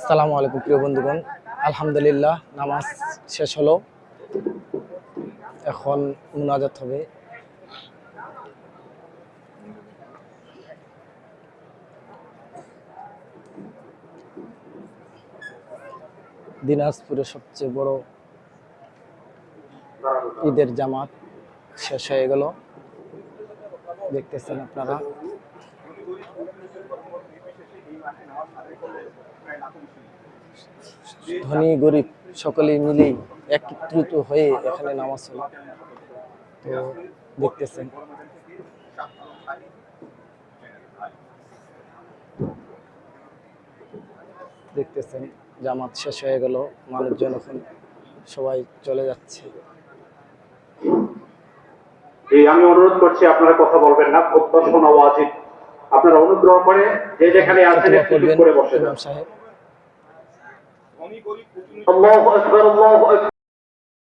আসসালামু আলাইকুম, প্রিয় বন্ধুগণ। আলহামদুলিল্লাহ, নামাজ শেষ হলো। এখন মুনাজাত হবে। দিনাজপুরের সবচেয়ে বড় ঈদের জামাত শেষ হয়ে গেল। দেখতেছেন আপনারা। ধনী, গরিব সকলে মিলেই একত্রিত হয়ে এখানে নামাজ হলো তো দেখতেছেন। দেখতেছেন, জামাত শেষ হয়ে গেল, মানুষজন এখন সবাই চলে যাচ্ছে। আমি অনুরোধ করছি, আপনারা কথা বলবেন না। প্রত্যক্ষ শোনা উচিত আপনারা অনুগ্রহ করে যে যেখানে আছেন একটু করে বসে যান। আল্লাহু আকবার আল্লাহু আকবার।